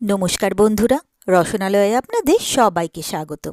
নমস্কার বন্ধুরা, রসনালয়ে আপনাদের সবাইকে স্বাগত।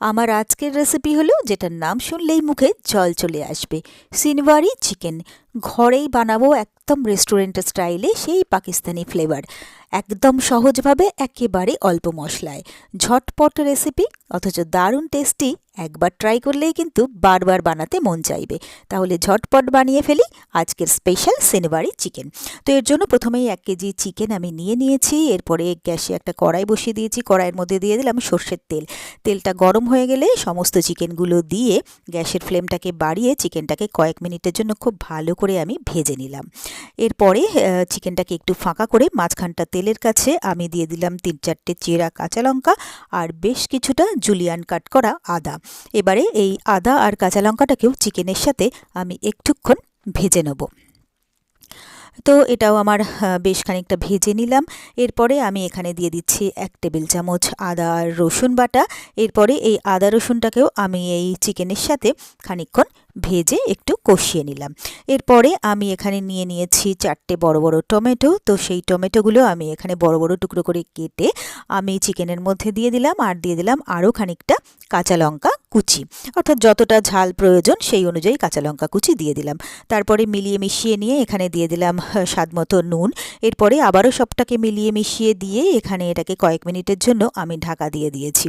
আমার আজকের রেসিপি হলো যেটার নাম শুনলেই মুখে জল চলে আসবে, সিনওয়ারি চিকেন। ঘরেই বানাবো একদম রেস্টুরেন্টের স্টাইলে সেই পাকিস্তানি ফ্লেভার একদম সহজভাবে, একেবারে অল্প মশলায়। ঝটপট রেসিপি অথচ দারুণ টেস্টি একবার ট্রাই করলেই কিন্তু বারবার বানাতে মন চাইবে। তাহলে ঝটপট বানিয়ে ফেলি আজকের স্পেশাল সিনবারি চিকেন তো এর জন্য প্রথমেই এক কেজি চিকেন আমি নিয়ে নিয়েছি, এরপরে গ্যাসে একটা কড়াই বসিয়ে দিয়েছি, কড়াইয়ের মধ্যে দিয়ে দিলাম সর্ষের তেল। তেলটা গরম হয়ে গেলে সমস্ত চিকেনগুলো দিয়ে গ্যাসের ফ্লেমটাকে বাড়িয়ে চিকেনটাকে কয়েক মিনিটের জন্য খুব ভালো করে আমি ভেজে নিলাম। এরপরে চিকেনটাকে একটু ফাঁকা করে মাঝখানটা তেলের কাছে আমি দিয়ে দিলাম তিন চারটে চেরা কাঁচা লঙ্কা আর বেশ কিছুটা জুলিয়ান কাট করা আদা। এবারে এই আদা আর কাঁচা লঙ্কাটাকেও চিকেনের সাথে আমি একটুক্ষণ ভেজে নেব। তো এটাও আমার বেশ খানিকটা ভেজে নিলাম। এরপরে আমি এখানে দিয়ে দিচ্ছি এক টেবিল চামচ আদা আর রসুন বাটা। এরপরে এই আদা রসুনটাকেও আমি এই চিকেনের সাথে খানিকক্ষণ ভেজে একটু কষিয়ে নিলাম। এরপরে আমি এখানে নিয়ে নিয়েছি চারটে বড় বড় টমেটো। তো সেই টমেটোগুলো আমি এখানে বড় বড় টুকরো করে কেটে আমি চিকেনের মধ্যে দিয়ে দিলাম আর দিয়ে দিলাম আরও খানিকটা কাঁচা লঙ্কা কুচি। অর্থাৎ যতটা ঝাল প্রয়োজন, সেই অনুযায়ী কাঁচা লঙ্কা কুচি দিয়ে দিলাম। তারপরে মিলিয়ে মিশিয়ে নিয়ে এখানে দিয়ে দিলাম স্বাদ মতো নুন। এরপরে আবারও সবটাকে মিলিয়ে মিশিয়ে দিয়ে এখানে এটাকে কয়েক মিনিটের জন্য আমি ঢাকা দিয়ে দিয়েছি।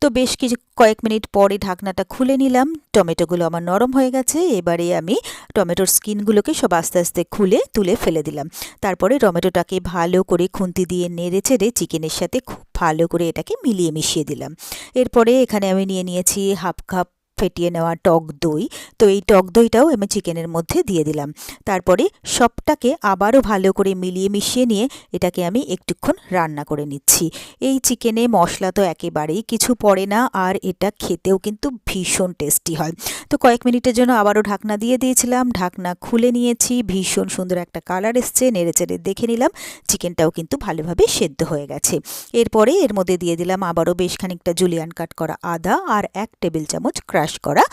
তো বেশ কিছু কয়েক মিনিট পরে ঢাকনাটা খুলে নিলাম। টমেটোগুলো আমার নরম হয়ে গেছে। এবারে আমি টমেটোর স্কিনগুলোকে সব আস্তে আস্তে খুলে তুলে ফেলে দিলাম। তারপরে টমেটোটাকে ভালো করে খুন্তি দিয়ে নেড়ে চেড়ে চিকেনের সাথে খুব ভালো করে এটাকে মিলিয়ে মিশিয়ে দিলাম। এরপরে এখানে আমি নিয়ে নিয়েছি হাফ কাপ ফেটিয়ে নেওয়া টক দই। তো এই টক দইটাও আমি চিকেনের মধ্যে দিয়ে দিলাম। তারপরে সবটাকে আবারও ভালো করে মিলিয়ে মিশিয়ে নিয়ে এটাকে আমি একটুক্ষণ রান্না করে নিচ্ছি। এই চিকেনে মশলা তো একেবারেই কিছু পড়ে না, আর এটা খেতেও কিন্তু ভীষণ টেস্টি হয়। তো কয়েক মিনিটের জন্য আবারও ঢাকনা দিয়ে দিয়েছিলাম, ঢাকনা খুলে নিয়েছি, ভীষণ সুন্দর একটা কালার এসছে, নেড়ে চেড়ে দেখে নিলাম, চিকেনটাও কিন্তু ভালোভাবে সেদ্ধ হয়ে গেছে। এরপরে এর মধ্যে দিয়ে দিলাম আবারও বেশ খানিকটা জুলিয়ান কাট করা আদা আর এক টেবিল চামচ ক্রাশ ক্রাশ করা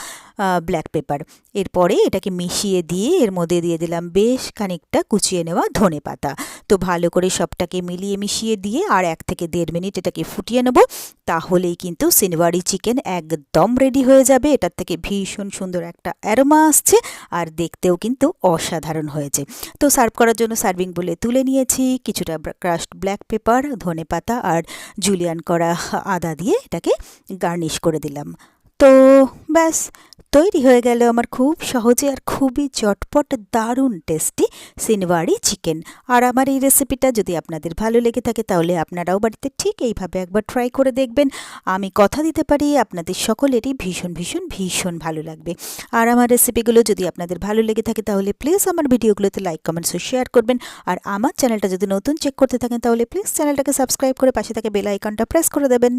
ব্ল্যাক পেপার এরপরে এটাকে মিশিয়ে দিয়ে এর মধ্যে দিয়ে দিলাম বেশ খানিকটা কুচিয়ে নেওয়া ধনে পাতা। তো ভালো করে সবটাকে মিলিয়ে মিশিয়ে দিয়ে আর এক থেকে দেড় মিনিট এটাকে ফুটিয়ে নেব, তাহলেই কিন্তু সিনওয়ারি চিকেন একদম রেডি হয়ে যাবে। এটার থেকে ভীষণ সুন্দর একটা অ্যারোমা আসছে আর দেখতেও কিন্তু অসাধারণ হয়েছে। তো সার্ভ করার জন্য সার্ভিং বলে তুলে নিয়েছি, কিছুটা ক্রাশড ব্ল্যাক পেপার ধনে পাতা আর জুলিয়ান করা আদা দিয়ে এটাকে গার্নিশ করে দিলাম। তো ব্যাস, তৈরি হয়ে গেল আমার খুব সহজে আর খুবই চটপট দারুণ টেস্টি সিনওয়ারি চিকেন আর আমার এই রেসিপিটা যদি আপনাদের ভালো লেগে থাকে তাহলে আপনারাও বাড়িতে ঠিক এইভাবে একবার ট্রাই করে দেখবেন। আমি কথা দিতে পারি, আপনাদের সকলেরই ভীষণ ভীষণ ভীষণ ভালো লাগবে। আর আমার রেসিপিগুলো যদি আপনাদের ভালো লেগে থাকে তাহলে প্লিজ আমার ভিডিওগুলোতে লাইক কমেন্টস ও শেয়ার করবেন। আর আমার চ্যানেলটা যদি নতুন চেক করতে থাকেন তাহলে প্লিজ চ্যানেলটাকে সাবস্ক্রাইব করে পাশে থাকে বেল আইকনটা প্রেস করে দেবেন।